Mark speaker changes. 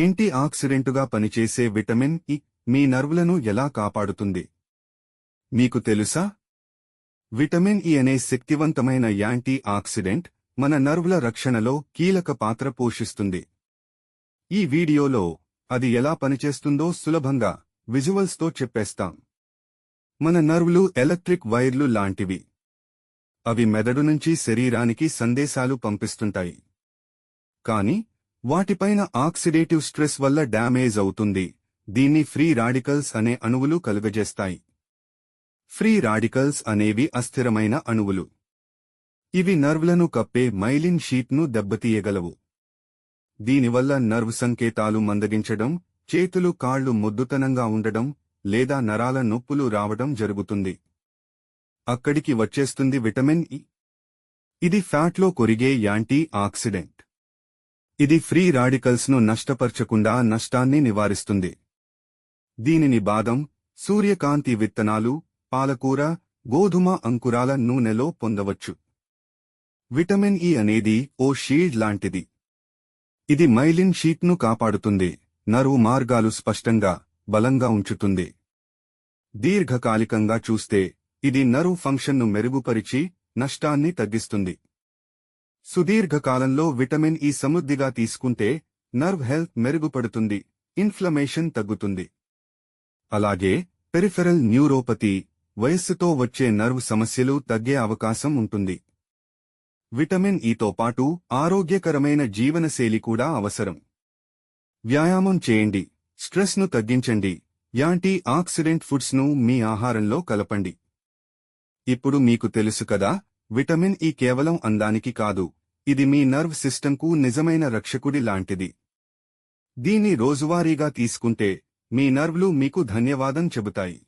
Speaker 1: Anti ఆక్సిడెంటుగా పనిచేసే vitamin E మీ నర్వులను ఎలా కాపాడుతుంది? మీకు తెలుసా? విటమిన్ ఇ అనే శక్తివంతమైన యాంటీ ఆక్సిడెంట్ మన నర్వుల రక్షణలో కీలక పాత్ర పోషిస్తుంది. ఈ వీడియోలో అది ఎలా పనిచేస్తుందో సులభంగా విజువల్స్తో చెప్పేస్తాం. మన నర్వులు ఎలక్ట్రిక్ వైర్లు లాంటివి. అవి మెదడు నుంచి శరీరానికి సందేశాలు పంపిస్తుంటాయి. కాని వాటిపైన ఆక్సిడేటివ్ స్ట్రెస్ వల్ల డ్యామేజ్ అవుతుంది. దీన్ని ఫ్రీ రాడికల్స్ అనే అణువులు కలుగజేస్తాయి. ఫ్రీ రాడికల్స్ అనేవి అస్థిరమైన అణువులు. ఇవి నర్వ్లను కప్పే మైలిన్ షీట్ను దెబ్బతీయగలవు. దీనివల్ల నర్వ్ సంకేతాలు మందగించడం చేతులు కాళ్ళు మొద్దుతనంగా ఉండడం లేదా నరాల నొప్పులు రావడం జరుగుతుంది. అక్కడికి వచ్చేస్తుంది విటమిన్ ఇ. ఇది ఫ్యాట్లో కొరిగే యాంటీ ఆక్సిడెంట్. ఇది ఫ్రీ రాడికల్స్ను నష్టపరచకుండా నష్టాన్ని నివారిస్తుంది. దీనిని బాదం సూర్యకాంతి విత్తనాలు పాలకూర గోధుమ అంకురాల నూనెలో పొందవచ్చు. విటమిన్ ఇ అనేది ఓ షీల్డ్ లాంటిది. ఇది మైలిన్ షీట్ను కాపాడుతుంది నరువు మార్గాలు స్పష్టంగా బలంగా ఉంచుతుంది. దీర్ఘకాలికంగా చూస్తే ఇది నరువు ఫంక్షన్ను మెరుగుపరిచి నష్టాన్ని తగ్గిస్తుంది. సుదీర్ఘకాలంలో విటమిన్ ఈ సమృద్ధిగా తీసుకుంటే నర్వ్ హెల్త్ మెరుగుపడుతుంది ఇన్ఫ్లమేషన్ తగ్గుతుంది. అలాగే పెరిఫెరల్ న్యూరోపతి వయస్సుతో వచ్చే నర్వ్ సమస్యలు తగ్గే అవకాశం ఉంటుంది. విటమిన్ e ఈతో పాటు ఆరోగ్యకరమైన జీవనశైలి కూడా అవసరం. వ్యాయామం చేయండి స్ట్రెస్ను తగ్గించండి యాంటీ ఆక్సిడెంట్ ఫుడ్స్ను మీ ఆహారంలో కలపండి. ఇప్పుడు మీకు తెలుసు కదా విటమిన్ ఈ కేవలం అందానికి కాదు ఇది మీ నర్వ్ సిస్టంకు నిజమైన రక్షకుడి లాంటిది. దీన్ని రోజువారీగా తీసుకుంటే మీ నర్వ్లు మీకు ధన్యవాదం చెబుతాయి.